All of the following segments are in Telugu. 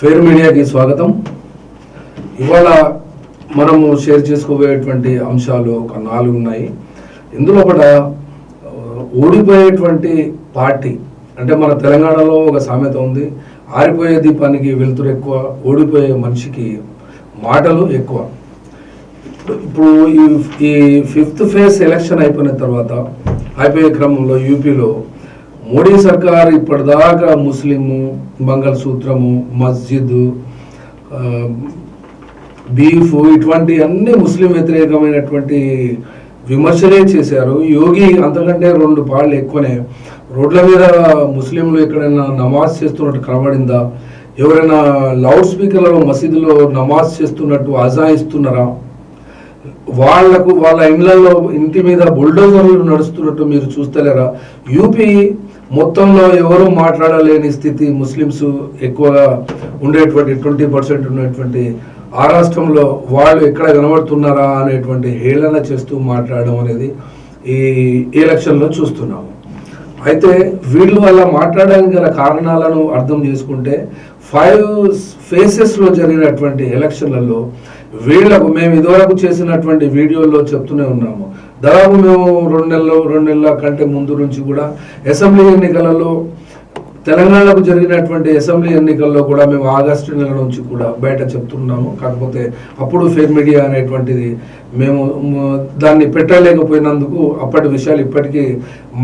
ఫెయిర్ మీడియాకి స్వాగతం. ఇవాళ మనము షేర్ చేసుకోబోయేటువంటి అంశాలు ఒక నాలుగు ఉన్నాయి. ఇందులో కూడా ఓడిపోయేటువంటి పార్టీ అంటే మన తెలంగాణలో ఒక సామెత ఉంది. ఆరిపోయే దీపానికి వెలుతురు ఎక్కువ ఓడిపోయే మనిషికి మాటలు ఎక్కువ. ఇప్పుడు ఈ ఈ ఫిఫ్త్ ఫేజ్ ఎలక్షన్ అయిపోయిన తర్వాత అయిపోయే క్రమంలో యూపీలో మోడీ సర్కార్ ఇప్పటిదాకా ముస్లిము మంగళసూత్రము మస్జిద్ బీఫ్ ఇటువంటి అన్ని ముస్లిం వ్యతిరేకమైనటువంటి విమర్శలే చేశారు. యోగి అంతకంటే రెండు పాళ్ళు ఎక్కువనే. రోడ్ల మీద ముస్లింలు ఎక్కడైనా నమాజ్ చేస్తున్నట్టు కనబడిందా? ఎవరైనా లౌడ్ స్పీకర్లలో మసీదులో నమాజ్ చేస్తున్నట్టు అజాయిస్తున్నారా వాళ్ళకు వాళ్ళ ఇండ్లలో ఇంటి మీద బుల్డోజర్లు నడుస్తున్నట్టు మీరు చూస్తలేరా? యూపీ మొత్తంలో ఎవరు మాట్లాడలేని స్థితి ముస్లిమ్స్ ఎక్కువగా ఉండేటువంటి ట్వంటీ పర్సెంట్ ఉన్నటువంటి ఆ రాష్ట్రంలో వాళ్ళు ఎక్కడ కనబడుతున్నారా అనేటువంటి హేళన చేస్తూ మాట్లాడడం అనేది ఈ ఎలక్షన్లో చూస్తున్నాము. అయితే వీళ్ళు అలా మాట్లాడడానికి గల కారణాలను అర్థం చేసుకుంటే ఫైవ్ ఫేసెస్లో జరిగినటువంటి ఎలక్షన్లలో వీళ్ళకు మేము ఇదివరకు చేసినటువంటి వీడియోల్లో చెప్తూనే ఉన్నాము. దాదాపు మేము రెండు నెలలు రెండు నెలల కంటే ముందు నుంచి కూడా అసెంబ్లీ ఎన్నికలలో తెలంగాణకు జరిగినటువంటి అసెంబ్లీ ఎన్నికల్లో కూడా మేము ఆగస్టు నెల నుంచి కూడా బయట చెప్తున్నాము. కాకపోతే అప్పుడు ఫేర్ మీడియా అనేటువంటిది మేము దాన్ని పెట్టలేకపోయినందుకు అప్పటి విషయాలు ఇప్పటికీ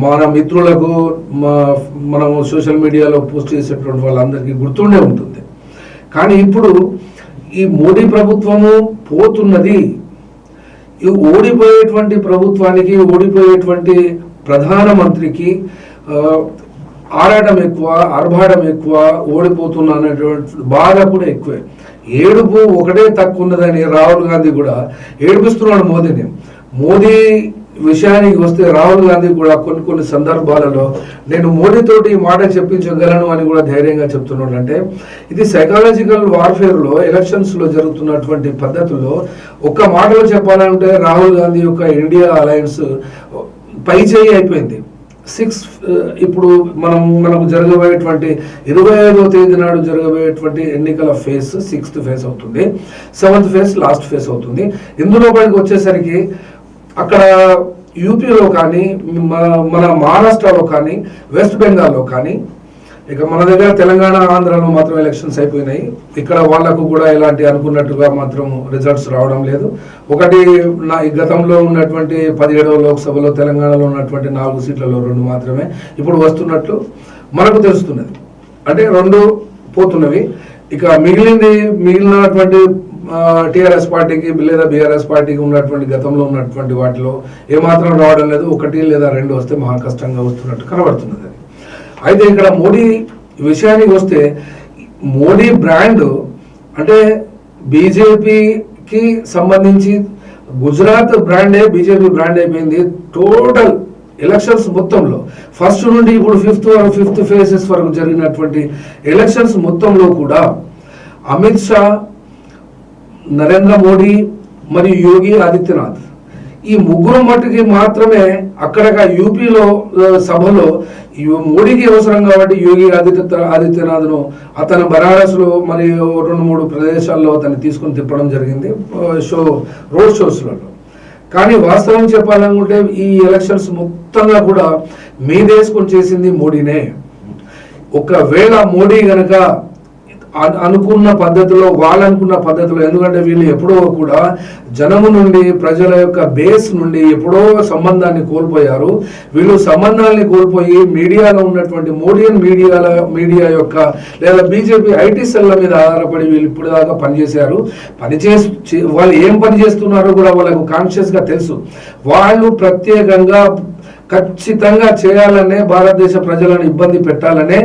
మన మిత్రులకు మా మనము సోషల్ మీడియాలో పోస్ట్ చేసేటువంటి వాళ్ళందరికీ గుర్తుండే ఉంటుంది. కానీ ఇప్పుడు ఈ మోడీ ప్రభుత్వము పోతున్నది ఓడిపోయేటువంటి ప్రభుత్వానికి ఓడిపోయేటువంటి ప్రధానమంత్రికి ఆరాటం ఎక్కువ ఆర్భాటం ఎక్కువ ఓడిపోతున్నా అనేటువంటి బాధ కూడా ఎక్కువే. ఏడుపు ఒకటే తక్కువ ఉన్నదని రాహుల్ గాంధీ కూడా ఏడిపిస్తున్నాడు మోదీని. మోదీ విషయానికి వస్తే రాహుల్ గాంధీ కూడా కొన్ని కొన్ని సందర్భాలలో నేను మోడీతోటి ఈ మాట చెప్పించగలను అని కూడా ధైర్యంగా చెప్తున్నాడు. అంటే ఇది సైకాలజికల్ వార్ఫేర్లో ఎలక్షన్స్లో జరుగుతున్నటువంటి పద్ధతుల్లో ఒక్క మాటలో చెప్పాలంటే రాహుల్ గాంధీ యొక్క ఇండియా అలయన్స్ పై చేయి అయిపోయింది. సిక్స్ ఇప్పుడు మనం మనకు జరగబోయేటువంటి ఇరవై ఐదో తేదీ నాడు జరగబోయేటువంటి ఎన్నికల ఫేజ్ సిక్స్త్ ఫేజ్ అవుతుంది. సెవెంత్ ఫేజ్ లాస్ట్ ఫేజ్ అవుతుంది. ఇందులో మనకి వచ్చేసరికి అక్కడ యూపీలో కానీ మన- మన మహారాష్ట్రలో కానీ వెస్ట్ బెంగాల్లో కానీ ఇక మన దగ్గర తెలంగాణ ఆంధ్రాలో మాత్రం ఎలక్షన్స్ అయిపోయినాయి. ఇక్కడ వాళ్ళకు కూడా ఎలాంటి అనుకున్నట్టుగా మాత్రం రిజల్ట్స్ రావడం లేదు. ఒకటి నా ఈ గతంలో ఉన్నటువంటి పదిహేడవ లోక్సభలో తెలంగాణలో ఉన్నటువంటి నాలుగు సీట్లలో రెండు మాత్రమే. ఇప్పుడు వస్తున్నట్లు మనకు తెలుస్తున్నది. అంటే రెండు పోతున్నవి. ఇక మిగిలింది మిగిలినటువంటి టీఆర్ఎస్ పార్టీకి లేదా బీఆర్ఎస్ పార్టీకి ఉన్నటువంటి గతంలో ఉన్నటువంటి వాటిలో ఏమాత్రం రావడం లేదు ఒకటి లేదా రెండు వస్తే మహా కష్టంగా వస్తున్నట్టు కనబడుతున్నది అది. అయితే ఇక్కడ మోడీ విషయానికి వస్తే మోడీ బ్రాండ్ అంటే బీజేపీకి సంబంధించి గుజరాత్ బ్రాండే బీజేపీ బ్రాండ్ అయిపోయింది టోటల్ ఎలక్షన్స్ మొత్తంలో ఫస్ట్ నుండి ఇప్పుడు ఫిఫ్త్ వరకు ఫిఫ్త్ ఫేజెస్ వరకు జరిగినటువంటి ఎలక్షన్స్ మొత్తంలో కూడా అమిత్ షా నరేంద్ర మోడీ మరియు యోగి ఆదిత్యనాథ్. ఈ ముగ్గురు మట్టుకి మాత్రమే అక్కడ యూపీలో సభలో మోడీకి అవసరం కాబట్టి యోగి ఆదిత్య ఆదిత్యనాథ్ను అతను బనారస్లో మరియు రెండు మూడు ప్రదేశాల్లో అతన్ని తీసుకొని తిప్పడం జరిగింది షో రోడ్ షోస్లలో. కానీ వాస్తవం చెప్పాలనుకుంటే ఈ ఎలక్షన్స్ మొత్తంగా కూడా మీదేసుకొని చేసింది మోడీనే. ఒకవేళ మోడీ గనక అనుకున్న పద్ధతిలో వాళ్ళు అనుకున్న పద్ధతిలో ఎందుకంటే వీళ్ళు ఎప్పుడో కూడా జనము నుండి ప్రజల యొక్క బేస్ నుండి ఎప్పుడో సంబంధాన్ని కోల్పోయారు. వీళ్ళు సంబంధాన్ని కోల్పోయి మీడియాలో ఉన్నటువంటి మోడియన్ మీడియాల మీడియా యొక్క లేదా బీజేపీ ఐటీ సెల్ల మీద ఆధారపడి వీళ్ళు ఇప్పుడు దాకా పనిచేశారు. పనిచేసి వాళ్ళు ఏం పని చేస్తున్నారో కూడా వాళ్ళకు కాన్షియస్గా తెలుసు. వాళ్ళు ప్రత్యేకంగా ఖచ్చితంగా చేయాలనే భారతదేశ ప్రజలను ఇబ్బంది పెట్టాలనే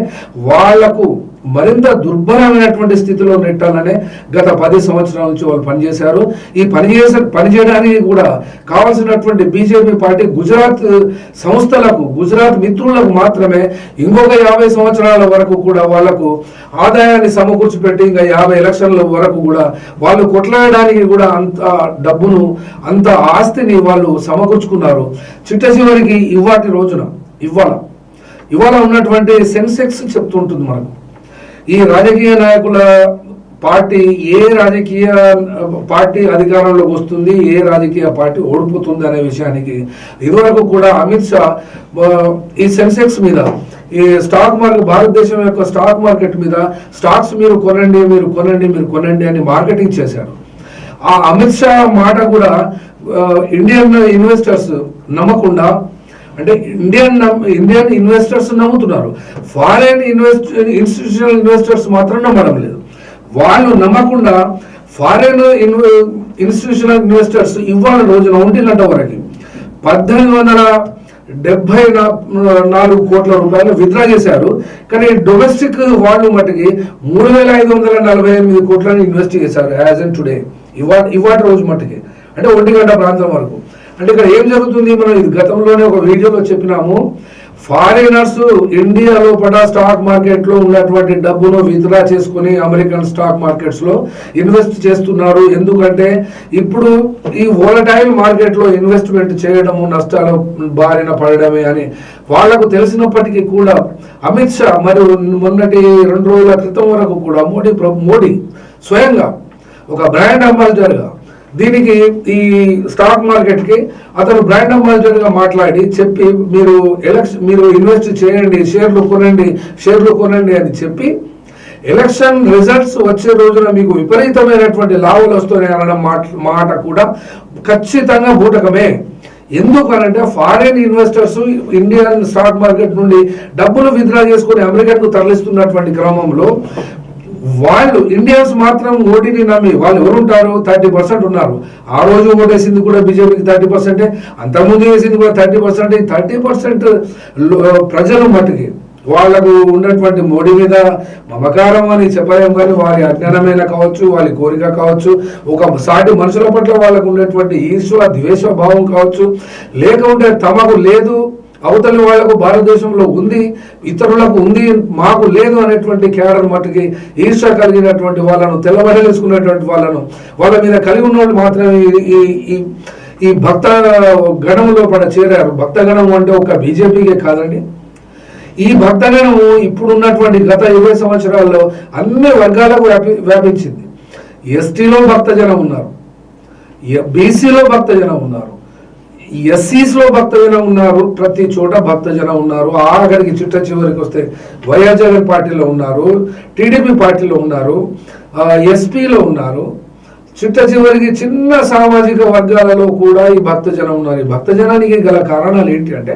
వాళ్ళకు మరింత దుర్భరమైనటువంటి స్థితిలో నెట్టాలనే గత పది సంవత్సరాల నుంచి వాళ్ళు పనిచేశారు. ఈ పనిచేసే పనిచేయడానికి కూడా కావాల్సినటువంటి బీజేపీ పార్టీ గుజరాత్ సంస్థలకు గుజరాత్ మిత్రులకు మాత్రమే ఇంకొక యాభై సంవత్సరాల వరకు కూడా వాళ్ళకు ఆదాయాన్ని సమకూర్చిపెట్టి ఇంకా యాభై ఎలక్షన్ల వరకు కూడా వాళ్ళు కొట్లాడడానికి కూడా అంత డబ్బును అంత ఆస్తిని వాళ్ళు సమకూర్చుకున్నారు. చిట్ట చివరికి ఇవాటి రోజున ఇవాళ ఇవాళ ఉన్నటువంటి సెన్సెక్స్ చెప్తుంటుంది మనకు. ఈ రాజకీయ నాయకుల పార్టీ ఏ రాజకీయ పార్టీ అధికారంలోకి వస్తుంది ఏ రాజకీయ పార్టీ ఓడిపోతుంది అనే విషయానికి ఇదివరకు కూడా అమిత్ షా ఈ సెన్సెక్స్ మీద ఈ స్టాక్ మార్కెట్ భారతదేశం యొక్క స్టాక్ మార్కెట్ మీద స్టాక్స్ మీరు కొనండి మీరు కొనండి మీరు కొనండి అని మార్కెటింగ్ చేశారు. ఆ అమిత్ షా మాట కూడా ఇండియన్ ఇన్వెస్టర్స్ నమ్మకుండా అంటే ఇండియన్ ఇండియన్ ఇన్వెస్టర్స్ నమ్ముతున్నారు. ఫారెన్ ఇన్వెస్ట్ ఇన్స్టిట్యూషనల్ ఇన్వెస్టర్స్ మాత్రం నమ్మడం లేదు. వాళ్ళు నమ్మకుండా ఫారెన్ ఇన్స్టిట్యూషనల్ ఇన్వెస్టర్స్ ఇవాళ రోజున ఒంటి వరకు పద్దెనిమిది వందల డెబ్బై నాలుగు కోట్ల రూపాయలు విత్డ్రా చేశారు. కానీ డొమెస్టిక్ వాళ్ళు మటుకి మూడు వేల ఐదు వందల నలభై ఎనిమిది కోట్లను ఇన్వెస్ట్ చేశారు యాజ్ ఎన్ టుడే ఇవా ఇవాటి రోజు మటుకి. అంటే ఒంటి గంట ప్రాంతం వరకు. అంటే ఇక్కడ ఏం జరుగుతుంది? మనం ఇది గతంలోనే ఒక వీడియోలో చెప్పినాము. ఫారినర్స్ ఇండియా లోపల స్టాక్ మార్కెట్లో ఉన్నటువంటి డబ్బును విత్డ్రా చేసుకుని అమెరికన్ స్టాక్ మార్కెట్స్లో ఇన్వెస్ట్ చేస్తున్నారు. ఎందుకంటే ఇప్పుడు ఈ వోలటైల్ మార్కెట్లో ఇన్వెస్ట్మెంట్ చేయడము నష్టాలు బారిన పడడమే అని వాళ్ళకు తెలిసినప్పటికీ కూడా అమిత్ షా మరియు మొన్నటి రెండు రోజుల క్రితం వరకు కూడా మోడీ మోడీ స్వయంగా ఒక బ్రాండ్ అంబాసిడర్గా దీనికి ఈ స్టాక్ మార్కెట్కి అతను బ్రాండ్ అంబాసిడర్గా మాట్లాడి చెప్పి మీరు ఎలక్షన్ మీరు ఇన్వెస్ట్ చేయండి షేర్లు కొనండి షేర్లు కొనండి అని చెప్పి ఎలక్షన్ రిజల్ట్స్ వచ్చే రోజున మీకు విపరీతమైనటువంటి లాభాలు వస్తున్నాయి అనడం మాట మాట కూడా ఖచ్చితంగా బూటకమే. ఎందుకనంటే foreign investors Indian stock market నుండి డబ్బులు విత్డ్రా చేసుకుని అమెరికాకు తరలిస్తున్నటువంటి క్రమంలో వాళ్ళు ఇండియన్స్ మాత్రం ఓటీని నమ్మి వాళ్ళు ఎవరుంటారు? థర్టీ పర్సెంట్ ఉన్నారు. ఆ రోజు ఓటేసింది కూడా బీజేపీకి థర్టీ పర్సెంటే. అంతకుముందు వేసింది కూడా థర్టీ పర్సెంట్. థర్టీ పర్సెంట్ ప్రజలు మట్టుకి వాళ్ళకు ఉన్నటువంటి మోడీ మీద మమకారం అని చెప్పలేము కానీ వారి అజ్ఞానమైన కావచ్చు వారి కోరిక కావచ్చు ఒక సాటి మనుషుల పట్ల వాళ్ళకు ఉన్నటువంటి ఈశ్వ ద్వేష భావం కావచ్చు లేకుంటే తమకు లేదు అవతలి వాళ్ళకు భారతదేశంలో ఉంది ఇతరులకు ఉంది మాకు లేదు అనేటువంటి కేడర్ మట్టుకి ఈర్ష కలిగినటువంటి వాళ్ళను తెల్లబడలేసుకున్నటువంటి వాళ్ళను వాళ్ళ మీద కలిగి ఉన్నవాళ్ళు మాత్రమే ఈ- ఈ ఈ భక్త గణంలో పడ చేరారు. భక్త గణం అంటే ఒక బీజేపీకే కాదండి. ఈ భక్తగణం ఇప్పుడున్నటువంటి గత ఇరవై సంవత్సరాల్లో అన్ని వర్గాలకు వ్యాపి వ్యాపించింది. ఎస్టీలో భక్తజనం ఉన్నారు. బీసీలో భక్తజనం ఉన్నారు. ఎస్సీస్లో భక్తజనం ఉన్నారు ప్రతి చోట భక్తజనం ఉన్నారు ఆఖరికి చిట్ట చివరికి వస్తే వైఎస్ జగన్ పార్టీలో ఉన్నారు టీడీపీ పార్టీలో ఉన్నారు ఎస్పీలో ఉన్నారు. చిట్ట చివరికి చిన్న సామాజిక వర్గాలలో కూడా ఈ భక్తజనం ఉన్నారు. ఈ భక్తజనానికి గల కారణాలు ఏంటి అంటే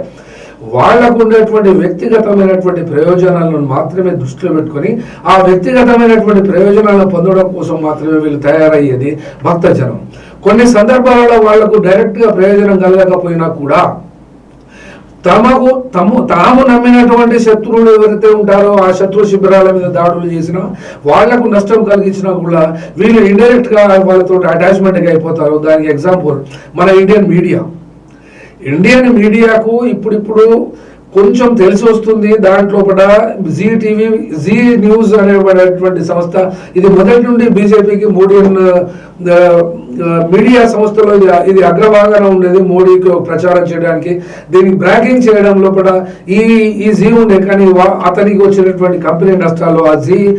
వాళ్ళకు ఉండేటువంటి వ్యక్తిగతమైనటువంటి ప్రయోజనాలను మాత్రమే దృష్టిలో పెట్టుకొని ఆ వ్యక్తిగతమైనటువంటి ప్రయోజనాలను పొందడం కోసం మాత్రమే వీళ్ళు తయారయ్యేది భక్తజనం. కొన్ని సందర్భాలలో వాళ్ళకు డైరెక్ట్గా ప్రయోజనం కలగకపోయినా కూడా తమకు తము తాము నమ్మినటువంటి శత్రువులు ఎవరైతే ఉంటారో ఆ శత్రు శిబిరాల మీద దాడులు చేసినా వాళ్ళకు నష్టం కలిగించినా కూడా వీళ్ళు ఇండైరెక్ట్గా వాళ్ళతో అటాచ్మెంట్గా అయిపోతారు. దానికి ఎగ్జాంపుల్ మన ఇండియన్ మీడియా ఇండియన్ మీడియాకు ఇప్పుడిప్పుడు కొంచెం తెలిసి వస్తుంది. దాంట్లో కూడా జీ టీవీ జీ న్యూస్ అనేటువంటి సంస్థ ఇది మొదటి నుండి బీజేపీకి మోడీ మీడియా సంస్థలో ఇది ఇది అగ్రభాగాన ఉండేది మోడీకి ప్రచారం చేయడానికి. దీనికి బ్రాగింగ్ చేయడంలో కూడా ఈ ఈ జీ ఉండే కానీ వా- అతనికి వచ్చినటువంటి కంపెనీ నష్టాలు ఆ జీ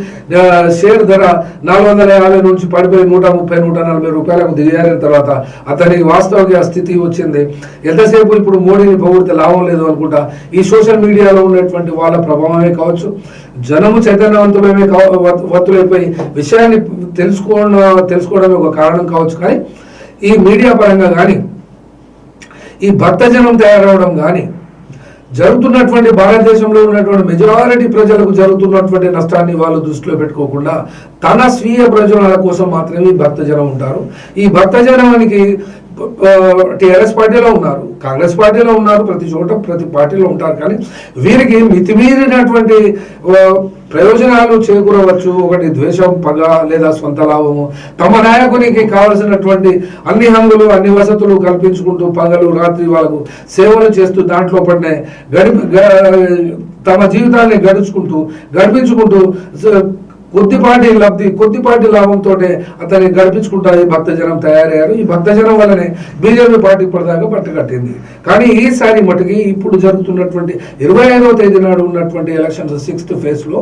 షేర్ ధర నాలుగు వందల యాభై నుంచి పడిపోయి నూట ముప్పై నూట నలభై రూపాయలకు దిగజారిన తర్వాత అతనికి వాస్తవిక స్థితి వచ్చింది. ఎంతసేపు ఇప్పుడు మోడీని పొగిడితే లాభం లేదు అనుకుంటా? ఈ సోషల్ మీడియాలో ఉన్నటువంటి వాళ్ళ ప్రభావమే కావచ్చు. జనము చైతన్యవంతమే వత్తులైపోయి విషయాన్ని తెలుసుకోవడం తెలుసుకోవడమే ఒక కారణం కావచ్చు కానీ ఈ మీడియా పరంగా కానీ ఈ భక్తజనం తయారవడం కానీ జరుగుతున్నటువంటి భారతదేశంలో ఉన్నటువంటి మెజారిటీ ప్రజలకు జరుగుతున్నటువంటి నష్టాన్ని వాళ్ళు దృష్టిలో పెట్టుకోకుండా తన స్వీయ ప్రయోజనాల కోసం మాత్రమే ఈ భక్తజనం ఉంటారు. ఈ భక్తజనానికి టిఆర్ఎస్ పార్టీలో ఉన్నారు. కాంగ్రెస్ పార్టీలో ఉన్నారు. ప్రతి చోట ప్రతి పార్టీలో ఉంటారు. కానీ వీరికి మితిమీరినటువంటి ప్రయోజనాలు చేకూరవచ్చు. ఒకటి ద్వేషం పగ లేదా సొంత లాభము. తమ నాయకునికి కావలసినటువంటి అన్ని హంగులు అన్ని వసతులు కల్పించుకుంటూ పగలు రాత్రి వాళ్ళకు సేవలు చేస్తూ దాంట్లో పడిన గడిపి తమ జీవితాన్ని గడుచుకుంటూ గడిపించుకుంటూ కొద్దిపాటి లబ్ధి కొద్దిపాటి లాభంతో అతన్ని గడిపించుకుంటా ఈ భక్తజనం తయారయ్యారు. ఈ భక్తజనం వల్లనే బీజేపీ పార్టీ ఇప్పటిదాకా పట్టుకట్టింది. కానీ ఈసారి మటుకి ఇప్పుడు జరుగుతున్నటువంటి ఇరవై ఐదవ తేదీ నాడు ఉన్నటువంటి ఎలక్షన్స్ సిక్స్త్ ఫేజ్లో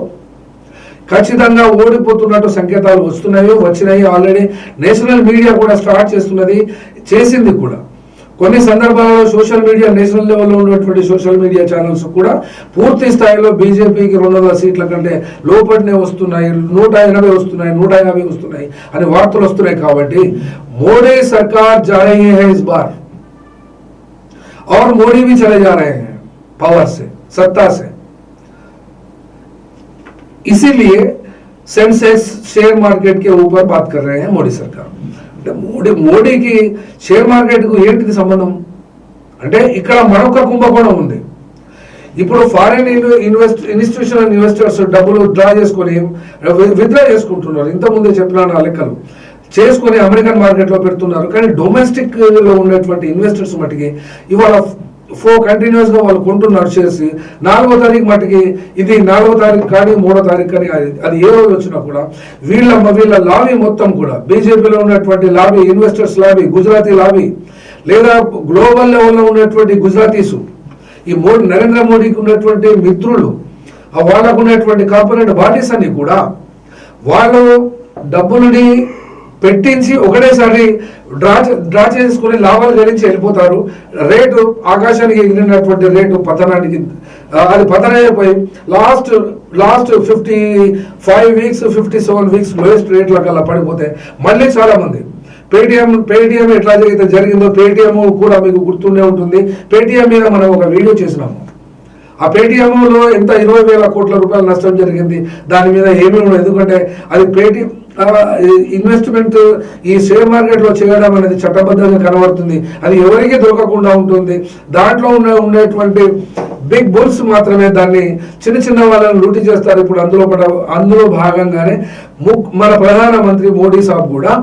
ఖచ్చితంగా ఓడిపోతున్నట్టు సంకేతాలు వస్తున్నాయి వచ్చినాయి. ఆల్రెడీ నేషనల్ మీడియా కూడా స్టార్ట్ చేస్తున్నది చేసింది కూడా. కొన్ని సందర్భాలలో సోషల్ మీడియా నేషనల్ లెవెల్లో ఉన్నటువంటి సోషల్ మీడియా ఛానల్స్ కూడా పూర్తి స్థాయిలో బీజేపీకి రెండు వందల సీట్ల కంటే లోపటినే వస్తున్నాయి నూట ఎనభై వస్తున్నాయి నూట యాభై వస్తున్నాయి అని వార్తలు వస్తున్నాయి కాబట్టి మోడీ సర్కార్ जा रही है इस बार और मोदी भी चले जा रहे हैं पावर से सत्ता से इसीलिए सेंसेक्स शेयर मार्केट के ऊपर बात कर रहे हैं मोदी सरकार అంటే మోడీ మోడీకి షేర్ మార్కెట్కు ఏంటిది సంబంధం? అంటే ఇక్కడ మరొక కుంభకోణం ఉంది. ఇప్పుడు ఫారిన్ ఇన్వెస్ట్ ఇన్స్టిట్యూషనల్ ఇన్వెస్టర్స్ డబ్బులు డ్రా చేసుకొని విత్డ్రా చేసుకుంటున్నారు. ఇంతకుముందే చెప్పినాను ఆ లెక్కలు. చేసుకొని అమెరికన్ మార్కెట్లో పెడుతున్నారు. కానీ డొమెస్టిక్లో ఉన్నటువంటి ఇన్వెస్టర్స్ మటుకి ఇవాళ ఫోర్ కంటిన్యూస్గా వాళ్ళు కొంటున్నారు చేసి నాలుగో తారీఖు మటుకి ఇది నాలుగో తారీఖు కానీ మూడో తారీఖు కానీ అది- ఏ రోజు వచ్చినా కూడా వీళ్ళ వీళ్ళ లాబీ మొత్తం కూడా బీజేపీలో ఉన్నటువంటి lobby investors lobby Gujarati lobby లేదా గ్లోబల్ లెవెల్లో ఉన్నటువంటి గుజరాతీసు ఈ మోడీ నరేంద్ర మోడీకి ఉన్నటువంటి మిత్రులు ఆ వాళ్ళకు ఉన్నటువంటి కార్పొరేట్ బాడీస్ అన్ని కూడా వాళ్ళు డబ్బులని పెట్టించి ఒకటేసారి డ్రా చే- డ్రా చేసుకుని లాభాలు గడించి వెళ్ళిపోతారు. రేటు ఆకాశానికి ఎగిరినటువంటి రేటు పతనానికి అది పతనైపోయి last last fifty five weeks fifty seven weeks lowest రేట్ల కల్లా పడిపోతే మళ్ళీ చాలా మంది పేటిఎం పేటిఎం ఎట్లా జరిగితే జరిగిందో పేటిఎం కూడా మీకు గుర్తుండే ఉంటుంది. పేటిఎం మీద మనం ఒక వీడియో చేసినాము. ఆ పేటిఎంలో ఎంత ఇరవై వేల కోట్ల రూపాయల నష్టం జరిగింది దాని మీద ఏమీ ఉండదు. ఎందుకంటే అది పేటిఎం ఇన్వెస్ట్మెంట్ ఈ షేర్ మార్కెట్లో చేయడం అనేది చట్టబద్ధంగా కనబడుతుంది. అది ఎవరికి దొరకకుండా ఉంటుంది. దాంట్లో ఉన్న ఉండేటువంటి బిగ్ బుల్స్ మాత్రమే దాన్ని చిన్న చిన్న వాళ్ళని లూటి చేస్తారు. ఇప్పుడు అందులో అందులో భాగంగానే మన ప్రధానమంత్రి మోడీ సాబ్ కూడా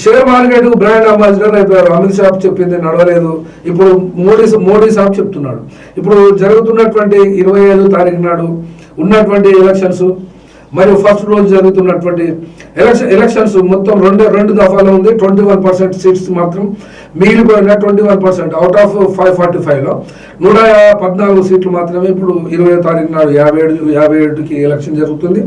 షేర్ మార్కెట్ బ్రాండ్ అంబాసిడర్ అయిపోయారు. అమిత్ షా చెప్పింది నడవలేదు. ఇప్పుడు మోడీ మోడీ సాబ్ చెప్తున్నాడు. ఇప్పుడు జరుగుతున్నటువంటి ఇరవై ఐదు తారీఖు నాడు ఉన్నటువంటి ఎలక్షన్స్ మరియు ఫస్ట్ రోజు జరుగుతున్నటువంటి ఎలక్షన్ ఎలక్షన్స్ మొత్తం రెండు రెండు దఫాలో ఉంది. ట్వంటీ వన్ పర్సెంట్ సీట్స్ మాత్రం మిగిలిపోయిన twenty one percent out of five forty ఫైవ్లో నూట పద్నాలుగు సీట్లు మాత్రమే ఇప్పుడు ఇరవై తారీఖు నాడు యాభై ఏడు యాభై ఏడుకి ఎలక్షన్ జరుగుతుంది.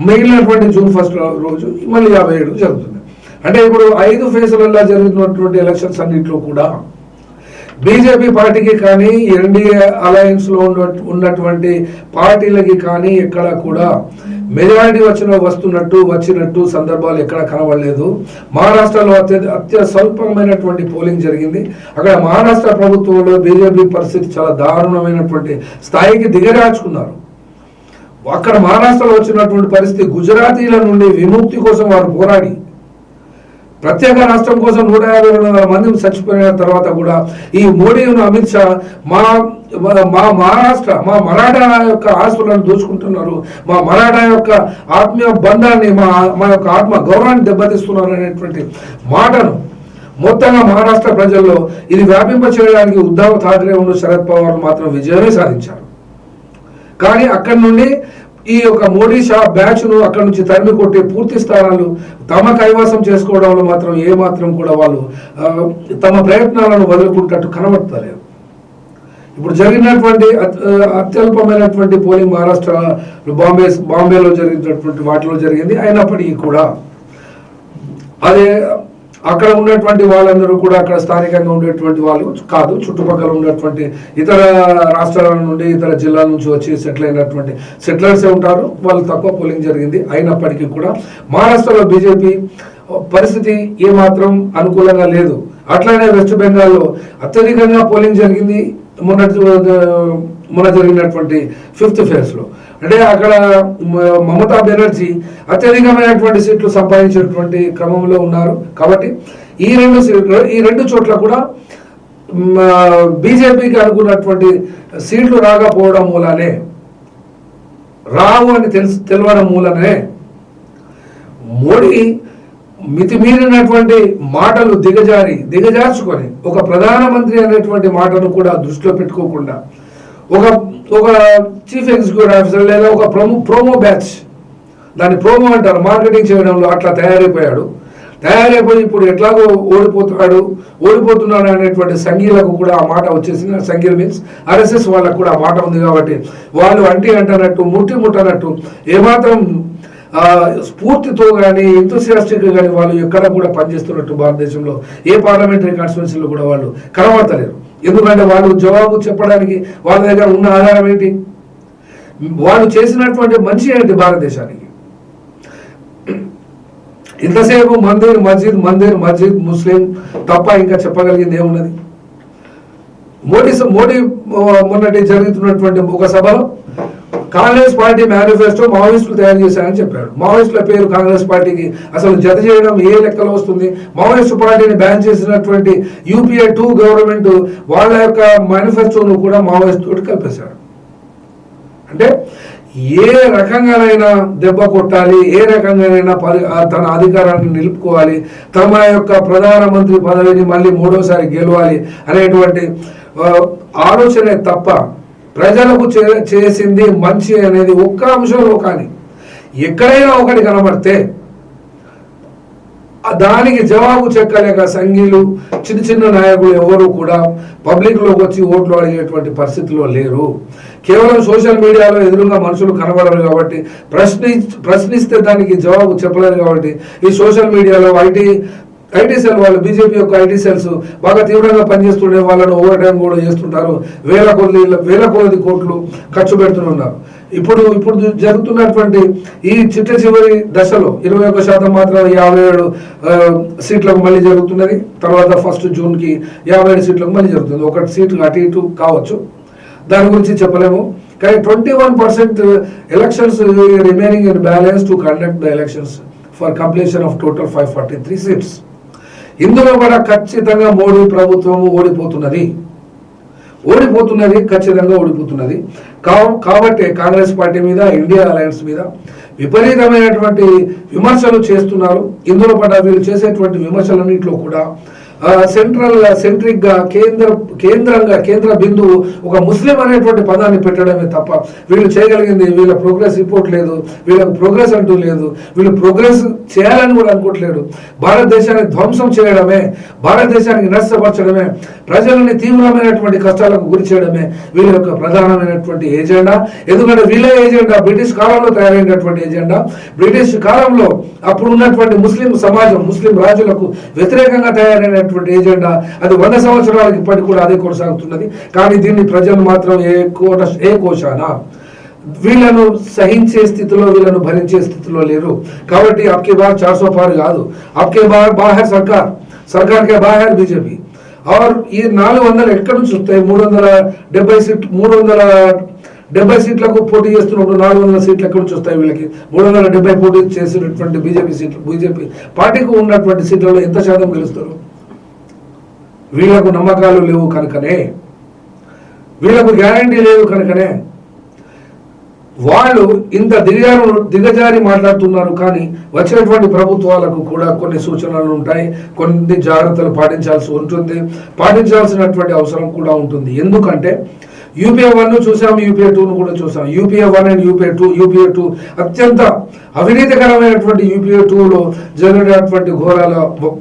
మిగిలినటువంటి జూన్ ఫస్ట్ రోజు మళ్ళీ యాభై ఏడు జరుగుతుంది. అంటే ఇప్పుడు ఐదు ఫేజ్లలో జరుగుతున్నటువంటి ఎలక్షన్స్ అన్నింటిలో కూడా బీజేపీ పార్టీకి కానీ ఎన్డీఏ అలయన్స్లో ఉన్న- ఉన్నటువంటి పార్టీలకి కానీ ఎక్కడ కూడా మెజారిటీ వచ్చిన వస్తున్నట్టు వచ్చినట్టు సందర్భాలు ఎక్కడ కనబడలేదు. మహారాష్ట్రలో అత్యంత అత్య స్వల్పమైనటువంటి పోలింగ్ జరిగింది. అక్కడ మహారాష్ట్ర ప్రభుత్వంలో బీజేపీ పరిస్థితి చాలా దారుణమైనటువంటి స్థాయికి దిగరాచుకున్నారు అక్కడ మహారాష్ట్రలో వచ్చినటువంటి పరిస్థితి గుజరాతీల నుండి విముక్తి కోసం వారు పోరాడి ప్రత్యేక రాష్ట్రం కోసం నూట యాభై రెండు వందల మంది చచ్చిపోయిన తర్వాత కూడా ఈ మోడీ అమిత్ షా మా మా మహారాష్ట్ర మా మరాఠా యొక్క ఆస్తులను దోచుకుంటున్నారు. మా మరాఠా యొక్క ఆత్మీయ బంధాన్ని మా మా యొక్క ఆత్మ గౌరవాన్ని దెబ్బతీస్తున్నారు అనేటువంటి మాటను మొత్తంగా మహారాష్ట్ర ప్రజల్లో ఇది వ్యాపింప చేయడానికి ఉద్ధవ్ ఠాక్రే ఉన్న శరద్ పవార్ మాత్రం విజయమే సాధించారు. కానీ అక్కడి నుండి ఈ యొక్క మోడీ షా బ్యాచ్ను అక్కడి నుంచి తరిమి కొట్టి పూర్తి స్థానాలు తమ కైవాసం చేసుకోవడంలో మాత్రం ఏ మాత్రం కూడా వాళ్ళు తమ ప్రయత్నాలను వదులుకుంటట్టు కనబడతలేదు. ఇప్పుడు జరిగినటువంటి అత్యల్పమైనటువంటి పోలింగ్ మహారాష్ట్ర బాంబే బాంబేలో జరిగినటువంటి వాటిలో జరిగింది అయినప్పటికీ కూడా. అదే అక్కడ ఉన్నటువంటి వాళ్ళందరూ కూడా అక్కడ స్థానికంగా ఉండేటువంటి వాళ్ళు కాదు చుట్టుపక్కల ఉన్నటువంటి ఇతర రాష్ట్రాల నుండి ఇతర జిల్లాల నుంచి వచ్చి సెటిల్ అయినటువంటి సెటిలర్సే ఉంటారు. వాళ్ళు తక్కువ పోలింగ్ జరిగింది. అయినప్పటికీ కూడా మహారాష్ట్రలో బీజేపీ పరిస్థితి ఏమాత్రం అనుకూలంగా లేదు. అట్లానే వెస్ట్ బెంగాల్లో అత్యధికంగా పోలింగ్ జరిగింది. మొన్నటి మొన్న జరిగినటువంటి ఫిఫ్త్ ఫేజ్లో. అంటే అక్కడ మమతా బెనర్జీ అత్యధికమైనటువంటి సీట్లు సంపాదించినటువంటి క్రమంలో ఉన్నారు. కాబట్టి ఈ రెండు సీట్లు ఈ రెండు చోట్ల కూడా బీజేపీకి అనుకున్నటువంటి సీట్లు రాకపోవడం మూలనే. రావు అని తెలుసు తెలవడం మూలనే. మోడీ మితిమీరినటువంటి మాటలు దిగజారి దిగజార్చుకొని ఒక ప్రధానమంత్రి అనేటువంటి మాటను కూడా దృష్టిలో పెట్టుకోకుండా ఒక ఒక చీఫ్ ఎగ్జిక్యూటివ్ ఆఫీసర్ లేదా ఒక ప్రమో ప్రోమో బ్యాచ్ దాన్ని ప్రోమో అంటారు మార్కెటింగ్ చేయడంలో అట్లా తయారైపోయాడు. తయారైపోయి ఇప్పుడు ఎట్లాగో ఓడిపోతున్నాడు ఓడిపోతున్నాడు అనేటువంటి సంఘీలకు కూడా ఆ మాట వచ్చేసింది. సంఘీలు మీన్స్ ఆర్ఎస్ఎస్ వాళ్ళకు కూడా ఆ మాట ఉంది కాబట్టి వాళ్ళు అంటి అంటనట్టు ముట్టి ముట్టనట్టు ఏమాత్రం స్ఫూర్తితో కానీ ఎంతోసియాస్టిక్గా కానీ వాళ్ళు ఎక్కడ కూడా పనిచేస్తున్నట్టు భారతదేశంలో ఏ పార్లమెంటరీ కాన్స్టిట్యున్సీలో కూడా వాళ్ళు కనబడతలేరు. ఎందుకంటే వాళ్ళు జవాబు చెప్పడానికి వాళ్ళ దగ్గర ఉన్న ఆధారం ఏంటి? వాళ్ళు చేసినటువంటి మంచి ఏంటి భారతదేశానికి? ఇంతసేపు మందిర్ మస్జిద్ మందిర్ మస్జిద్ ముస్లిం తప్ప ఇంకా చెప్పగలిగింది ఏమున్నది? మోడీ మోడీ మొన్నటి జరుగుతున్నటువంటి ఒక సభలో కాంగ్రెస్ పార్టీ మేనిఫెస్టో మావోయిస్టులు తయారు చేశారని చెప్పాడు. మావోయిస్టుల పేరు కాంగ్రెస్ పార్టీకి అసలు జత చేయడం ఏ లెక్కలో వస్తుంది? మావోయిస్టు పార్టీని బ్యాన్ చేసినటువంటి యూపీఏ టూ గవర్నమెంట్ వాళ్ళ యొక్క మేనిఫెస్టోను కూడా మావోయిస్ట్ తోటి కలిపేశాడు అంటే ఏ రకంగానైనా దెబ్బ కొట్టాలి ఏ రకంగానైనా పరి తన అధికారాన్ని నిలుపుకోవాలి తమ యొక్క ప్రధానమంత్రి పదవిని మళ్ళీ మూడోసారి గెలవాలి అనేటువంటి ఆలోచనే తప్ప ప్రజలకు చే- చేసింది మంచి అనేది ఒక్క అంశంలో కానీ ఎక్కడైనా ఒకటి కనబడితే దానికి జవాబు చెక్కలేక సంఘీలు చిన్న చిన్న నాయకులు ఎవరు కూడా పబ్లిక్లోకి వచ్చి ఓట్లు అడిగేటువంటి పరిస్థితిలో లేరు. కేవలం సోషల్ మీడియాలో ఎదురుగా మనుషులు కనబడరు కాబట్టి ప్రశ్ని ప్రశ్నిస్తే దానికి జవాబు చెప్పలేరు కాబట్టి ఈ సోషల్ మీడియాలో ఐటీ ఐటీ సెల్ వాళ్ళు బీజేపీ యొక్క ఐటీ సెల్స్ బాగా తీవ్రంగా పనిచేస్తుండే వాళ్ళను ఓవర్ టైం కూడా చేస్తుంటారు. వేల కొద్ది వేల కొద్ది కోట్లు ఖర్చు పెడుతున్నారు ఇప్పుడు ఇప్పుడు జరుగుతున్నటువంటి ఈ చిట్ట చివరి దశలో ఇరవై ఒక్క శాతం మాత్రం యాభై ఏడు సీట్లకు మళ్ళీ జరుగుతున్నది. తర్వాత ఫస్ట్ జూన్కి యాభై ఏడు సీట్లకు మళ్ళీ జరుగుతుంది. ఒకటి సీట్లు అటు ఇటు కావచ్చు. దాని గురించి చెప్పలేము. కానీ twenty one percent elections remaining in balance to conduct the elections for completion of total five forty three seats. ఇందులో కూడా ఖచ్చితంగా మోడీ ప్రభుత్వం ఓడిపోతున్నది. ఓడిపోతున్నది ఖచ్చితంగా ఓడిపోతున్నది. కాబట్టి కాంగ్రెస్ పార్టీ మీద ఇండియా అలయన్స్ మీద విపరీతమైనటువంటి విమర్శలు చేస్తున్నారు. ఇందులో పడ్డ వీళ్ళు చేసేటువంటి విమర్శలన్నింటిలో కూడా ఆ, సెంట్రల్ సెంట్రిక్గా కేంద్ర కేంద్రంగా కేంద్ర బిందువు ఒక ముస్లిం అనేటువంటి పదాన్ని పెట్టడమే తప్ప వీళ్ళు చేయగలిగింది వీళ్ళ ప్రోగ్రెస్ రిపోర్ట్ లేదు వీళ్ళకి ప్రోగ్రెస్ అంటూ లేదు వీళ్ళు ప్రోగ్రెస్ చేయాలని కూడా అనుకోవట్లేదు భారతదేశాన్ని ధ్వంసం చేయడమే భారతదేశానికి నష్టపరచడమే ప్రజలని తీవ్రమైనటువంటి కష్టాలకు గురి చేయడమే వీళ్ళ యొక్క ప్రధానమైనటువంటి ఏజెండా. ఎందుకంటే వీళ్ళ ఏజెండా బ్రిటిష్ కాలంలో తయారైనటువంటి ఏజెండా. బ్రిటిష్ కాలంలో అప్పుడు ఉన్నటువంటి ముస్లిం సమాజం ముస్లిం రాజులకు వ్యతిరేకంగా తయారైనటువంటి ఏజెండా అది వంద సంవత్సరాలకి ఇప్పటికి కూడా అదే కొనసాగుతున్నది. కానీ దీన్ని ప్రజలు మాత్రం ఏ కోట ఏ కోశానా? వీళ్ళను సహించే స్థితిలో వీళ్ళను భరించే స్థితిలో లేరు. కాబట్టి అప్కే బార్ చార్ సో పార్ కాదు. అప్కే బార్ బాహర్ సర్కార్. సర్కార్ కే బాహర్ బీజేపీ. ఆర్ ఈ నాలుగు వందలు ఎక్కడి నుంచి వస్తాయి? మూడు వందల డెబ్బై సీట్ మూడు వందల డెబ్బై సీట్లకు పోటీ చేస్తున్నప్పుడు నాలుగు వందల సీట్లు ఎక్కడి నుంచి వస్తాయి వీళ్ళకి? మూడు వందల డెబ్బై పోటీ చేసినటువంటి బీజేపీ సీట్లు బీజేపీ పార్టీకి ఉన్నటువంటి సీట్లలో ఎంత శాతం గెలుస్తారు? వీళ్ళకు నమ్మకాలు లేవు కనుకనే వీళ్ళకు గ్యారంటీ లేదు కనుకనే వాళ్ళు ఇంత దిగజారు దిగజారి మాట్లాడుతున్నారు కానీ వచ్చినటువంటి ప్రభుత్వాలకు కూడా కొన్ని సూచనలు ఉంటాయి కొన్ని జాగ్రత్తలు పాటించాల్సి ఉంటుంది పాటించాల్సినటువంటి అవసరం కూడా ఉంటుంది. ఎందుకంటే యూపీఏ వన్ చూసాం యూపీఏ టూను కూడా చూసాం UPA one and UPA two UPA two అత్యంత అవినీతికరమైనటువంటి యూపీఏ టూలో జరిగినటువంటి ఘోరాల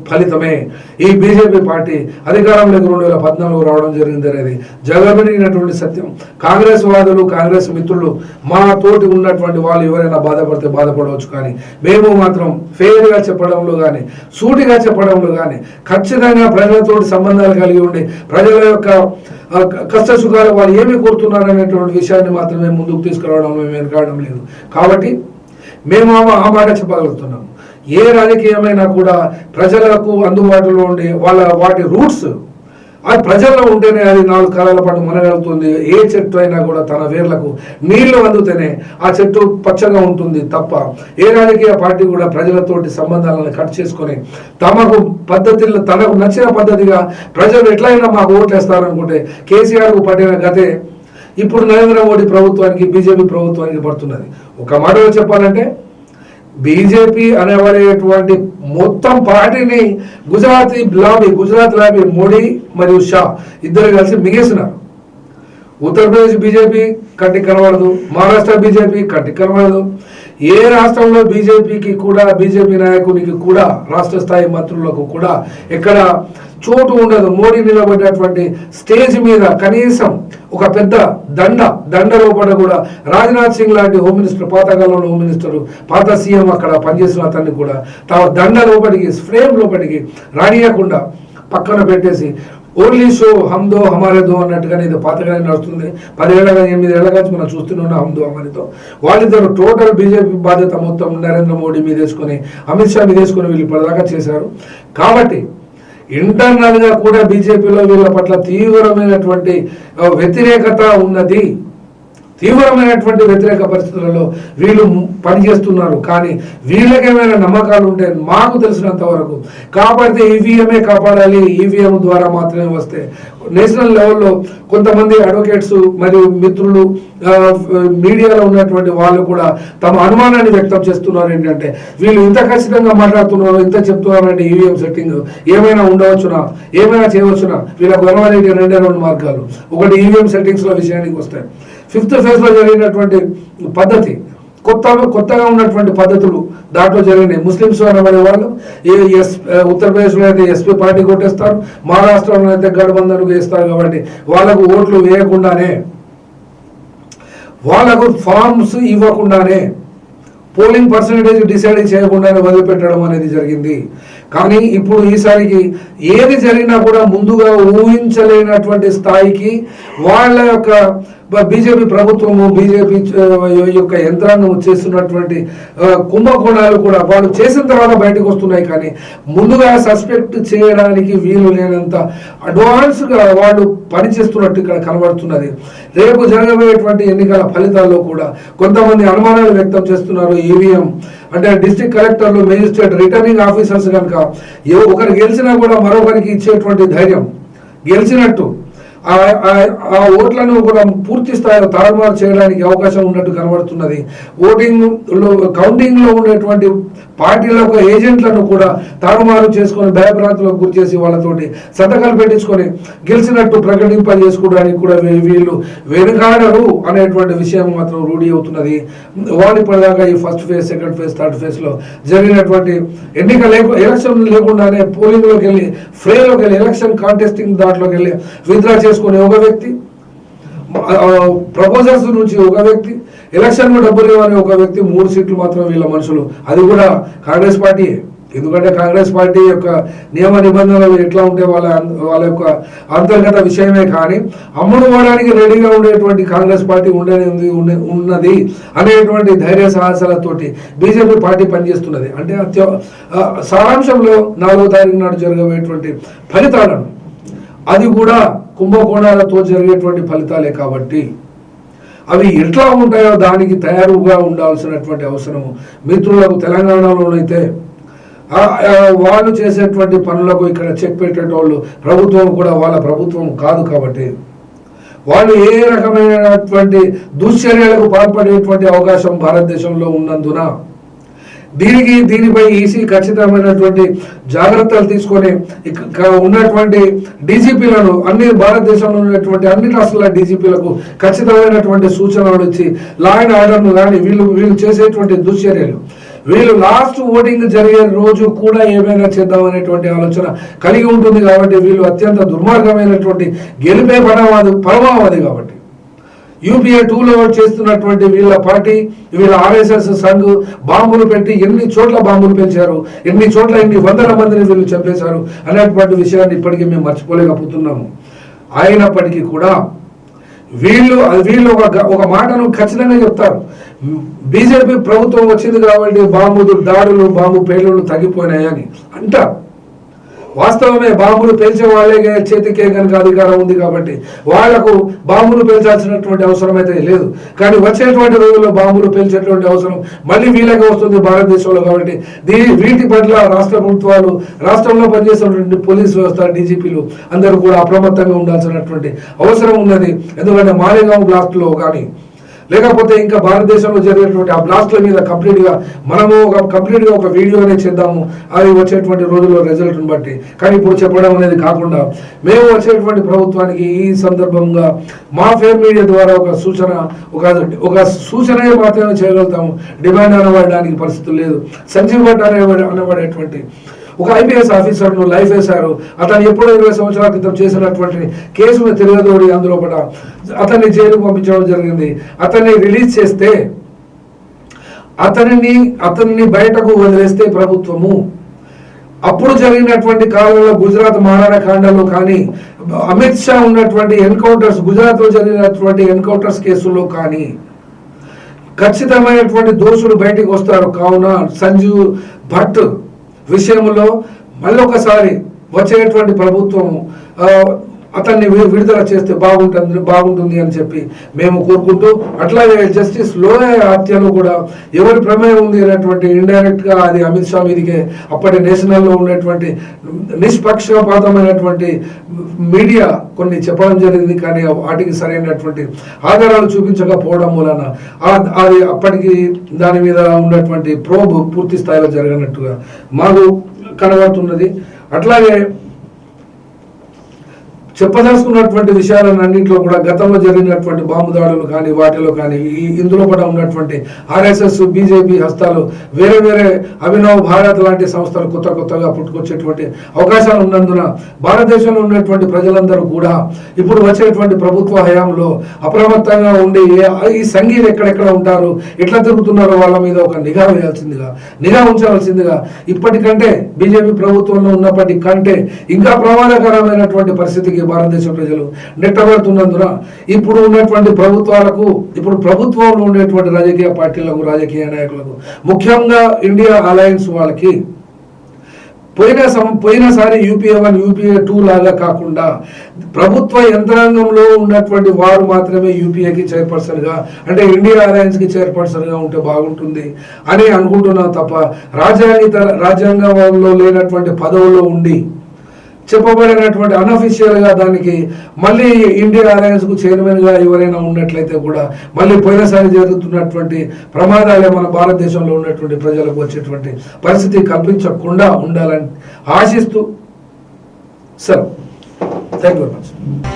ఫలితమే ఈ బీజేపీ పార్టీ అధికారంలోకి రెండు వేల పద్నాలుగు రావడం జరిగింది అనేది జగబడినటువంటి సత్యం. కాంగ్రెస్ వాదులు కాంగ్రెస్ మిత్రులు మా తోటి ఉన్నటువంటి వాళ్ళు ఎవరైనా బాధపడితే బాధపడవచ్చు కానీ మేము మాత్రం ఫెయిర్గా చెప్పడంలో కానీ సూటిగా చెప్పడంలో కానీ ఖచ్చితంగా ప్రజలతోటి సంబంధాలు కలిగి ఉండి ప్రజల యొక్క కష్ట సుఖాలు వాళ్ళు ఏమి కోరుతున్నారు అనేటువంటి విషయాన్ని మాత్రమే ముందుకు తీసుకురావడం మేము వెనకాడడం లేదు. కాబట్టి మేము ఆ- ఆ మాట చెప్పగలుగుతున్నాం ఏ రాజకీయమైనా కూడా ప్రజలకు అందుబాటులో ఉండే వాళ్ళ వాటి రూట్స్ అది ప్రజల్లో ఉంటేనే అది నాలుగు కాలాల పాటు మనగలుగుతుంది. ఏ చెట్టు అయినా కూడా తన వేర్లకు నీళ్ళు అందుతేనే ఆ చెట్టు పచ్చగా ఉంటుంది తప్ప ఏ రాజకీయ పార్టీ కూడా ప్రజలతోటి సంబంధాలను కట్ చేసుకొని తమకు పద్ధతిలో తనకు నచ్చిన పద్ధతిగా ప్రజలు ఎట్లయినా మాకు ఓట్లేస్తారనుకుంటే కేసీఆర్కు పట్టిన గతే ఇప్పుడు నరేంద్ర మోడీ ప్రభుత్వానికి బీజేపీ ప్రభుత్వానికి పడుతున్నది. ఒక మాటలో చెప్పాలంటే బీజేపీ అనేవనేటువంటి మొత్తం పార్టీని గుజరాతీ లాబీ గుజరాత్ లాబీ మోడీ మరియు షా ఇద్దరు కలిసి మిగేసినారు. ఉత్తరప్రదేశ్ బీజేపీ కంటికి కనబడదు మహారాష్ట్ర బీజేపీ కంటికి కనబడదు. ఏ రాష్ట్రంలో బీజేపీకి కూడా బీజేపీ నాయకునికి కూడా రాష్ట్ర స్థాయి మంత్రులకు కూడా ఎక్కడ చోటు ఉండదు. మోడీ నిలబడినటువంటి స్టేజ్ మీద కనీసం ఒక పెద్ద దండ దండ లోపల కూడా రాజ్నాథ్ సింగ్ లాంటి హోమ్ మినిస్టర్ పాతకాలంలో హోమ్ మినిస్టర్ పాత సీఎం అక్కడ పనిచేసిన అతన్ని కూడా తమ దండ లోపలికి ఫ్రేమ్ లోపలికి రానియకుండా పక్కన పెట్టేసి ఓన్లీ షో హమ్దో హమారేదో అన్నట్టుగానే ఇది పాతగానే నడుస్తుంది. పదివేల ఎనిమిది ఏళ్ళ నుంచి మనం చూస్తున్నాం హమ్దో హమారితో వాళ్ళిద్దరు టోటల్ బీజేపీ బాధ్యత మొత్తం నరేంద్ర మోడీ మీద వేసుకొని అమిత్ షా మీద వేసుకొని వీళ్ళు ఇప్పటిదాకా చేశారు. కాబట్టి ఇంటర్నల్గా కూడా బీజేపీలో వీళ్ళ పట్ల తీవ్రమైనటువంటి వ్యతిరేకత ఉన్నది. తీవ్రమైనటువంటి వ్యతిరేక పరిస్థితులలో వీళ్ళు పనిచేస్తున్నారు. కానీ వీళ్ళకేమైనా నమ్మకాలు ఉంటే మాకు తెలిసినంత వరకు కాపాడితే ఈవీఎంఏ కాపాడాలి. ఈవీఎం ద్వారా మాత్రమే వస్తే నేషనల్ లెవెల్లో కొంతమంది అడ్వకేట్స్ మరియు మిత్రులు మీడియాలో ఉన్నటువంటి వాళ్ళు కూడా తమ అనుమానాన్ని వ్యక్తం చేస్తున్నారు. ఏంటంటే వీళ్ళు ఇంత ఖచ్చితంగా మాట్లాడుతున్నారు ఇంత చెప్తున్నారంటే ఈవీఎం సెట్టింగ్ ఏమైనా ఉండవచ్చునా? ఏమైనా చేయవచ్చునా? వీళ్ళకు వెనవలేని రెండే రెండు మార్గాలు. ఒకటి ఈవీఎం సెట్టింగ్స్లో విషయానికి వస్తాయి ఫిఫ్త్ ఫేజ్లో జరిగినటువంటి పద్ధతి కొత్త కొత్తగా ఉన్నటువంటి పద్ధతులు దాంట్లో జరిగినాయి. ముస్లిమ్స్ అనబడే వాళ్ళు ఏ ఎస్ ఉత్తరప్రదేశ్లో అయితే ఎస్పీ పార్టీ కొట్టేస్తారు మహారాష్ట్రలో అయితే గఠబంధన్కు వేస్తారు కాబట్టి వాళ్ళకు ఓట్లు వేయకుండానే వాళ్ళకు ఫార్మ్స్ ఇవ్వకుండానే పోలింగ్ పర్సంటేజ్ డిసైడ్ చేయకుండానే వదిలిపెట్టడం అనేది జరిగింది. కానీ ఇప్పుడు ఈసారికి ఏది జరిగినా కూడా ముందుగా ఊహించలేనటువంటి స్థాయికి వాళ్ళ యొక్క బీజేపీ ప్రభుత్వము బీజేపీ యొక్క యంత్రాంగం చేస్తున్నటువంటి కుంభకోణాలు కూడా వాళ్ళు చేసిన తర్వాత బయటకు వస్తున్నాయి కానీ ముందుగా సస్పెక్ట్ చేయడానికి వీలు లేనంత అడ్వాన్స్గా వాళ్ళు పనిచేస్తున్నట్టు ఇక్కడ కనబడుతున్నది. రేపు జరగబోయేటువంటి ఎన్నికల ఫలితాల్లో కూడా కొంతమంది అనుమానాలు వ్యక్తం చేస్తున్నారు ఈవీఎం. అంటే డిస్ట్రిక్ట్ కలెక్టర్లు మేజిస్ట్రేట్ రిటర్నింగ్ ఆఫీసర్స్ కనుక ఏ- ఒకరు గెలిచినా కూడా మరొకరికి ఇచ్చేటువంటి ధైర్యం. గెలిచినట్టు. ఆ ఆ- ఓట్లను కూడా పూర్తి స్థాయిలో తారుమారు చేయడానికి అవకాశం ఉన్నట్టు కనబడుతున్నది. ఓటింగ్లో కౌంటింగ్లో ఉండేటువంటి పార్టీలకు ఏజెంట్లను కూడా తారుమారు చేసుకొని భయభ్రాంతులకు గురి చేసి వాళ్ళతోటి సంతకాలు పెట్టించుకొని గెలిచినట్టు ప్రకటింప చేసుకోవడానికి కూడా వీళ్ళు వెనుకాడరు అనేటువంటి విషయం మాత్రం రూఢి అవుతున్నది. వాళ్ళు ఇప్పటిదాకా ఈ first phase second phase third ఫేజ్లో జరిగినటువంటి ఎన్నిక లేకు ఎలక్షన్ లేకుండానే పోలింగ్లోకి వెళ్ళి ఫ్రేలోకి వెళ్ళి ఎలక్షన్ కాంటెస్టింగ్ దాంట్లోకి వెళ్ళి విత్డ్రా చేసుకునే ఒక వ్యక్తి ప్రపోజల్స్ నుంచి ఒక వ్యక్తి ఎలక్షన్లో డబ్బులు ఇవ్వని ఒక వ్యక్తి మూడు సీట్లు మాత్రం వీళ్ళ మనుషులు. అది కూడా కాంగ్రెస్ పార్టీ ఎందుకంటే కాంగ్రెస్ పార్టీ యొక్క నియమ నిబంధనలు ఎట్లా ఉంటే వాళ్ళ వాళ్ళ యొక్క అంతర్గత విషయమే కానీ అమ్ముడుకోవడానికి రెడీగా ఉండేటువంటి కాంగ్రెస్ పార్టీ ఉండేది ఉన్నది అనేటువంటి ధైర్య సాహసాలతోటి బీజేపీ పార్టీ పనిచేస్తున్నది. అంటే అత్య సారాంశంలో నాలుగో తారీఖు నాడు జరగబోయేటువంటి ఫలితాలను అది కూడా కుంభకోణాలతో జరిగేటువంటి ఫలితాలే కాబట్టి అవి ఎట్లా ఉంటాయో దానికి తయారుగా ఉండాల్సినటువంటి అవసరం మిత్రులకు తెలంగాణలోనైతే వాళ్ళు చేసేటువంటి పనులకు ఇక్కడ చెక్ పెట్టేటోళ్ళు ప్రభుత్వం కూడా వాళ్ళ ప్రభుత్వం కాదు కాబట్టి వాళ్ళు ఏ రకమైనటువంటి దుశ్చర్యలకు పాల్పడేటువంటి అవకాశం భారతదేశంలో ఉన్నందున దీనికి దీనిపై ఈసీ ఖచ్చితమైనటువంటి జాగ్రత్తలు తీసుకొని ఉన్నటువంటి డీజీపీలను అన్ని భారతదేశంలో ఉన్నటువంటి అన్ని రాష్ట్రాల డీజీపీలకు ఖచ్చితమైనటువంటి సూచనలు ఇచ్చి లా అండ్ ఆర్డర్ను కానీ వీళ్ళు వీళ్ళు చేసేటువంటి దుశ్చర్యలు. వీళ్ళు లాస్ట్ ఓటింగ్ జరిగే రోజు కూడా ఏమైనా చేద్దామనేటువంటి ఆలోచన కలిగి ఉంటుంది కాబట్టి వీళ్ళు అత్యంత దుర్మార్గమైనటువంటి గెలిపే పరమాది పరమావధి కాబట్టి. యూపీఏ టూలో చేస్తున్నటువంటి వీళ్ళ పార్టీ వీళ్ళ ఆర్ఎస్ఎస్ సంఘ్ బాంబులు పెట్టి ఎన్ని చోట్ల బాంబులు పెంచారు ఎన్ని చోట్ల ఎన్ని వందల మందిని వీళ్ళు చంపేశారు అనేటువంటి విషయాన్ని ఇప్పటికీ మేము మర్చిపోలేకపోతున్నాము. అయినప్పటికీ కూడా వీళ్ళు వీళ్ళు ఒక ఒక మాటను ఖచ్చితంగా చెప్తారు. బీజేపీ ప్రభుత్వం వచ్చింది కాబట్టి బాంబులు దాడులు బాంబు పేలుళ్ళు తగ్గిపోయినాయని అంటారు. వాస్తవమే బాంబులు పేల్చే వాళ్ళే చేతికే కనుక అధికారం ఉంది కాబట్టి వాళ్ళకు బాంబులు పేల్చాల్సినటువంటి అవసరం అయితే లేదు. కానీ వచ్చేటువంటి రోజుల్లో బాంబులు పేల్చేటువంటి అవసరం మళ్ళీ వీళ్ళకే వస్తుంది భారతదేశంలో కాబట్టి దీని వీటి పట్ల రాష్ట్ర ప్రభుత్వాలు రాష్ట్రంలో పనిచేస్తున్నటువంటి పోలీస్ వ్యవస్థ డీజీపీలు అందరూ కూడా అప్రమత్తంగా ఉండాల్సినటువంటి అవసరం ఉన్నది. ఎందుకంటే మాలేగాం బ్లాక్లో కానీ లేకపోతే ఇంకా భారతదేశంలో జరిగేటువంటి ఆ బ్లాస్ట్ల మీద కంప్లీట్గా మనము ఒక కంప్లీట్గా ఒక వీడియోనే చేద్దాము. అది వచ్చేటువంటి రోజుల్లో రిజల్ట్ని బట్టి. కానీ ఇప్పుడు చెప్పడం అనేది కాకుండా మేము వచ్చేటువంటి ప్రభుత్వానికి ఈ సందర్భంగా మా ఫేర్ మీడియా ద్వారా ఒక సూచన ఒక ఒక సూచన మాత్రమే చేయగలుగుతాము. డిమాండ్ అనబడడానికి పరిస్థితులు లేదు. సంజీవ్ భట్ అనే అనబడేటువంటి ఒక ఐపీఎస్ ఆఫీసర్ను లైఫ్ వేశారు. అతను ఎప్పుడో ఇరవై సంవత్సరాల క్రితం చేసినటువంటి కేసును తిరగదోడి అందులో పడ అతన్ని జైలుకు పంపించడం జరిగింది. అతన్ని రిలీజ్ చేస్తే అతనిని అతన్ని బయటకు వదిలేస్తే ప్రభుత్వము. అప్పుడు జరిగినటువంటి కాలంలో గుజరాత్ మారణకాండలో కానీ అమిత్ షా ఉన్నటువంటి ఎన్కౌంటర్స్ గుజరాత్లో జరిగినటువంటి ఎన్కౌంటర్స్ కేసుల్లో కానీ ఖచ్చితమైనటువంటి దోషులు బయటికి వస్తారు. కావున సంజీవ్ భట్ విషయంలో మళ్ళొకసారి వచ్చేటువంటి ప్రభుత్వం అతన్ని విడుదల చేస్తే బాగుంటుంది బాగుంటుంది అని చెప్పి మేము కోరుకుంటూ అట్లాగే జస్టిస్ లోయ హత్యలో కూడా ఎవరి ప్రమేయం ఉంది అనేటువంటి ఇండైరెక్ట్గా అది అమిత్ షా మీదికే అప్పటి నేషనల్లో ఉన్నటువంటి నిష్పక్షపాతమైనటువంటి మీడియా కొన్ని చెప్పడం జరిగింది కానీ వాటికి సరైనటువంటి ఆధారాలు చూపించకపోవడం వలన అది అప్పటికి దాని మీద ఉన్నటువంటి ప్రోబ్ పూర్తి స్థాయిలో జరగనట్టుగా మాకు కనబడుతున్నది. అట్లాగే చెప్పదలుచుకున్నటువంటి విషయాలన్నింటిలో కూడా గతంలో జరిగినటువంటి బాంబు దాడులు కానీ వాటిలో కానీ ఈ ఇందులో కూడా ఉన్నటువంటి ఆర్ఎస్ఎస్ బీజేపీ హస్తాలు వేరే వేరే అభినవ్ భారత్ లాంటి సంస్థలు కొత్త కొత్తగా పుట్టుకొచ్చేటువంటి అవకాశాలు ఉన్నందున భారతదేశంలో ఉన్నటువంటి ప్రజలందరూ కూడా ఇప్పుడు వచ్చేటువంటి ప్రభుత్వ హయాంలో అప్రమత్తంగా ఉండి ఈ సంఘీలు ఎక్కడెక్కడ ఉంటారు ఎట్లా తిరుగుతున్నారో వాళ్ళ మీద ఒక నిఘా వేయాల్సిందిగా నిఘా ఉంచవలసిందిగా ఇప్పటికంటే బీజేపీ ప్రభుత్వంలో ఉన్నప్పటి కంటే ఇంకా ప్రమాదకరమైనటువంటి పరిస్థితికి భారతదేశ ప్రజలు నెట్టబడుతున్నందున ఇప్పుడు ఉన్నటువంటి ప్రభుత్వాలకు ఇప్పుడు ప్రభుత్వంలో ఉండేటువంటి రాజకీయ పార్టీలకు రాజకీయ నాయకులకు ముఖ్యంగా ఇండియా అలయన్స్ వాళ్ళకి పోయిన సం పోయినసారి యూపీఏ వన్ యూపీఏ టూ లాగా కాకుండా ప్రభుత్వ యంత్రాంగంలో ఉన్నటువంటి వారు మాత్రమే యూపీఏకి చైర్పర్సన్గా అంటే ఇండియా అలయన్స్కి ఉంటే బాగుంటుంది అని అనుకుంటున్నాం తప్ప రాజ్యాంగ రాజ్యాంగంలో లేనటువంటి పదవుల్లో ఉండి చెప్పబడినటువంటి అనఫిషియల్గా దానికి మళ్ళీ ఇండియన్ అలయన్స్కు చైర్మన్గా ఎవరైనా ఉన్నట్లయితే కూడా మళ్ళీ పోయినసారి జరుగుతున్నటువంటి ప్రమాదాలే మన భారతదేశంలో ఉన్నటువంటి ప్రజలకు వచ్చేటువంటి పరిస్థితి కల్పించకుండా ఉండాలని ఆశిస్తూ sir thank you very much